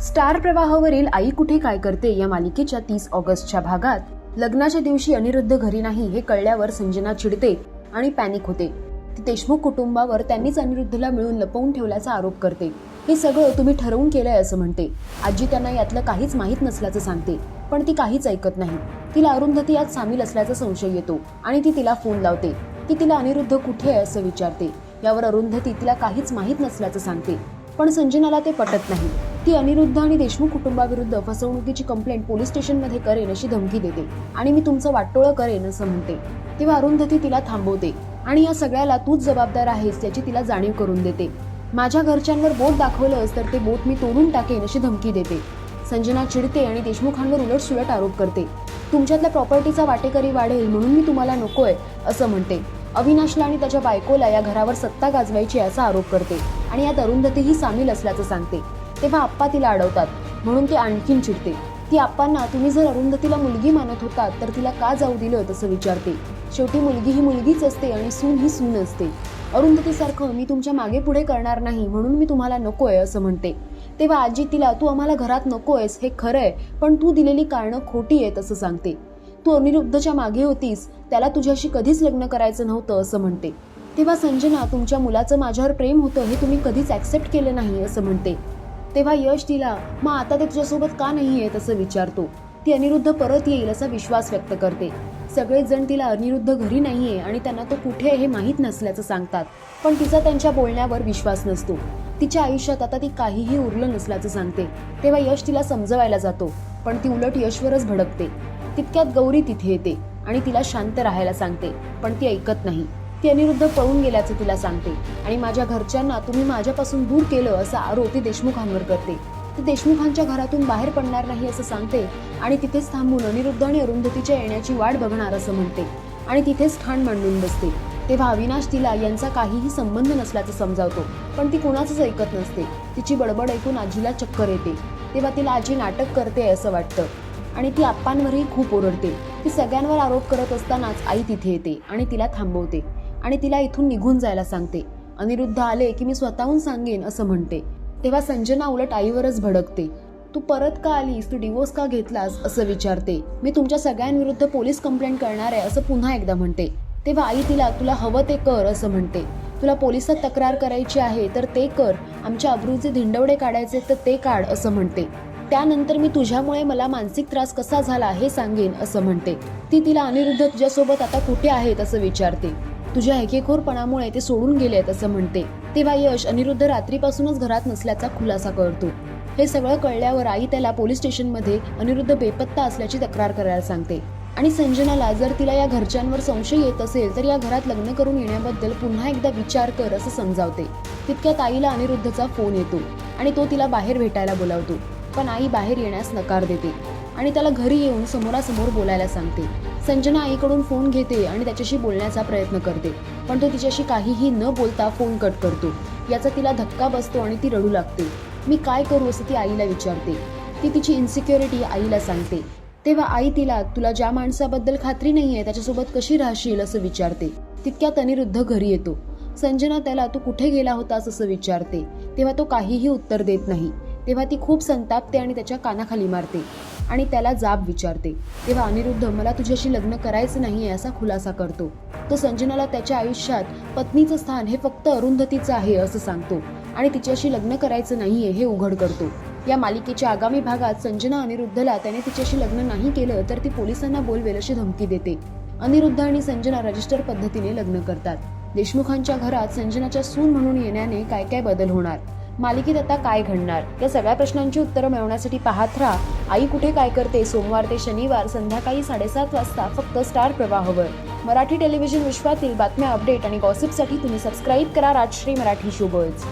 Star प्रवाहावरील आई कुठे काय करते या मालिकेच्या तीस ऑगस्टच्या भागात? लग्नाच्या दिवशी अनिरुद्ध घरी नाही हे कळल्यावर संजना चिडते आणि पॅनिक होते. ती देशमुख कुटुंबावर त्यांनीच अनिरुद्धला मिळून लपवून ठेवल्याचा आरोप करते. हे सगळं तुम्ही ठरवून केलंय असं म्हणते. आजी त्यांना यातलं काहीच माहीत नसल्याचं सांगते पण ती काहीच ऐकत नाही. तिला अरुंधती यात सामील असल्याचा संशय येतो आणि ती तिला फोन लावते. ती तिला अनिरुद्ध कुठे आहे असं विचारते. यावर अरुंधती तिला काहीच माहीत नसल्याचं सांगते पण संजनाला ते पटत नाही. ती अनिरुद्ध आणि देशमुख कुटुंबाविरुद्ध फसवणुकीची कंप्लेंट पोलीस स्टेशनमध्ये करेन अशी धमकी देते. आणि मी तुमचं वाटोळं करेन असं म्हणते. तेव्हा अरुंधती तिला थांबवते आणि या सगळ्याला तूच जबाबदार आहेस याची तिला जाणीव करून देते. माझ्या घरच्यांवर बोट दाखवलंस तर ते बोट मी तोडून टाकेन अशी धमकी देते. संजना चिडते आणि देशमुखांवर उलट सुलट आरोप करते. तुमच्यातल्या प्रॉपर्टीचा वाटेकरी वाढेल म्हणून मी तुम्हाला नकोय असं म्हणते. अविनाशला आणि त्याच्या बायकोला या घरावर सत्ता गाजवायची असा आरोप करते आणि यात अरुंधतीही सामील असल्याचं सांगते. तेव्हा आप्पा तिला अडवतात. म्हणून ती आणखीन चिडते. ती आप्पांना तुम्ही जर अरुंधतीला मुलगी मानत होता तर तिला का जाऊ दिलं? तसं विचारते. शेवटी मुलगी ही मुलगीच असते आणि सून ही सून असते. अरुंधतीसारखं मी तुमच्या मागे पुढे करणार नाही म्हणून मी तुम्हाला नकोय असं म्हणते. तेव्हा आजी तिला तू आम्हाला घरात नकोयस हे खरंय पण तू दिलेली कारणं खोटी आहेत असं सांगते. तू अनिरुद्धच्या मागे होतीस त्याला तुझ्याशी कधीच लग्न करायचं नव्हतं असं म्हणते. तेव्हा संजना तुमच्या मुलाचं माझ्यावर प्रेम होतं हे तुम्ही कधीच ऍक्सेप्ट केलं नाही असं म्हणते. तेव्हा यश तिला मग आता ते तुझ्यासोबत का नाही आहे असं विचारतो. ती अनिरुद्ध परत येईल असा विश्वास व्यक्त करते. सगळेच जण तिला अनिरुद्ध घरी नाहीये आणि त्यांना तो कुठे आहे हे माहीत नसल्याचं सांगतात. पण तिचा त्यांच्या बोलण्यावर विश्वास नसतो. तिच्या आयुष्यात आता ती काहीही उरलं नसल्याचं सांगते. तेव्हा यश तिला समजवायला जातो पण ती उलट यशवरच भडकते. तितक्यात गौरी तिथे येते आणि तिला शांत राहायला सांगते पण ती ऐकत नाही. ती अनिरुद्ध पळून गेल्याचं तिला सांगते. आणि माझ्या घरच्यांना तुम्ही माझ्यापासून दूर केलं असा आरोप ती देशमुखांवर करते. ती देशमुखांच्या घरातून बाहेर पडणार नाही असं सांगते आणि तिथेच थांबून अनिरुद्ध आणि अरुंधतीच्या येण्याची वाट बघणार असं म्हणते. आणि तिथेच ठाण मांडून बसते. तेव्हा अविनाश तिला यांचा काहीही संबंध नसल्याचं समजावतो पण ती कुणाचंच ऐकत नसते. तिची बडबड ऐकून आजीला चक्कर येते. तेव्हा तिला आजी नाटक करते असं वाटतं. आणि ती आप्पांवरही खूप ओरडते. ती सगळ्यांवर आरोप करत असतानाच आई तिथे येते आणि तिला थांबवते. आणि तिला इथून निघून जायला सांगते. अनिरुद्ध आले की मी स्वतःहून सांगेन असं म्हणते. तेव्हा संजना उलट आईवरच भडकते. तू परत का आलीस? तू डिवोर्स का घेतलास? असं विचारते. मी तुमच्या सगळ्यांविरुद्ध पोलीस कंप्लेंट करणार आहे असं पुन्हा एकदा म्हणते. तेव्हा आई तिला तुला हवं ते कर असं म्हणते. तुला पोलिसात तक्रार करायची आहे तर ते कर. आमच्या अब्रूचे धिंडवडे काढायचे तर ते काढ असं म्हणते. त्यानंतर मी तुझ्यामुळे मला मानसिक त्रास कसा झाला हे सांगेन असं म्हणते. ती तिला अनिरुद्ध तुझ्यासोबत आता कुठे आहेत? असं विचारते. तुझ्या ऐकेखोरपणामुळे ते सोडून गेलेत असं म्हणते. तेव्हा यश अनिरुद्ध रात्रीपासूनच घरात नसल्याचा खुलासा करतो हे सगळं कळल्यावर आई त्याला पोलीस स्टेशनमध्ये अनिरुद्ध बेपत्ता असल्याची तक्रार करायला सांगते. आणि संजनाला जर तिला या घरच्यांवर संशय येत असेल तर या घरात लग्न करून येण्याबद्दल पुन्हा एकदा विचार कर असं समजावते. तितक्यात आईला अनिरुद्धचा फोन येतो आणि तो तिला बाहेर भेटायला बोलावतो. पण आई बाहेर येण्यास नकार देते. आणि त्याला घरी येऊन समोरासमोर बोलायला सांगते. संजना आईकडून फोन घेते आणि त्याच्याशी बोलण्याचा प्रयत्न करते. पण तो तिच्याशी काहीही न बोलता फोन कट करतो. याचा तिला धक्का बसतो आणि ती रडू लागते. मी काय करू? असं ती आईला विचारते. ती तिची इन्सिक्युरिटी आईला सांगते. तेव्हा आई तिला तुला ज्या माणसाबद्दल खात्री नाहीये त्याच्यासोबत कशी राहशील? असं विचारते. तितक्यात अनिरुद्ध घरी येतो. संजना त्याला तू कुठे गेला होतास? असं विचारते. तेव्हा तो काहीही उत्तर देत नाही. तेव्हा ती खूप संतापते आणि त्याच्या कानाखाली मारते आणि त्याला जाब विचारते. तेव्हा अनिरुद्ध मला तुझ्याशी लग्न करायचं नाही असा खुलासा करतो. तो संजनाला त्याच्या आयुष्यात पत्नीचं स्थान हे फक्त अरुंधतीचं आहे असं सांगतो आणि तिच्याशी लग्न करायचं नाही आहे हे उघड करतो. या मालिकेच्या आगामी भागात संजना अनिरुद्धला त्याने तिच्याशी लग्न नाही केलं तर ती पोलिसांना बोलवेल अशी धमकी देते. अनिरुद्ध आणि संजना रजिस्टर पद्धतीने लग्न करतात. देशमुखांच्या घरात संजनाच्या सून म्हणून येण्याने काय काय बदल होणार? मालिकेत आता काय घडणार? या सगळ्या प्रश्नांची उत्तरं मिळवण्यासाठी पाहत राहा. आई कुठे काय करते? सोमवार ते शनिवार संध्याकाळी साडेसात वाजता फक्त स्टार प्रवाहवर. मराठी टेलिव्हिजन विश्वातील बातम्या अपडेट आणि गॉसिपसाठी तुम्ही सबस्क्राईब करा राजश्री मराठी शोबर्ड्स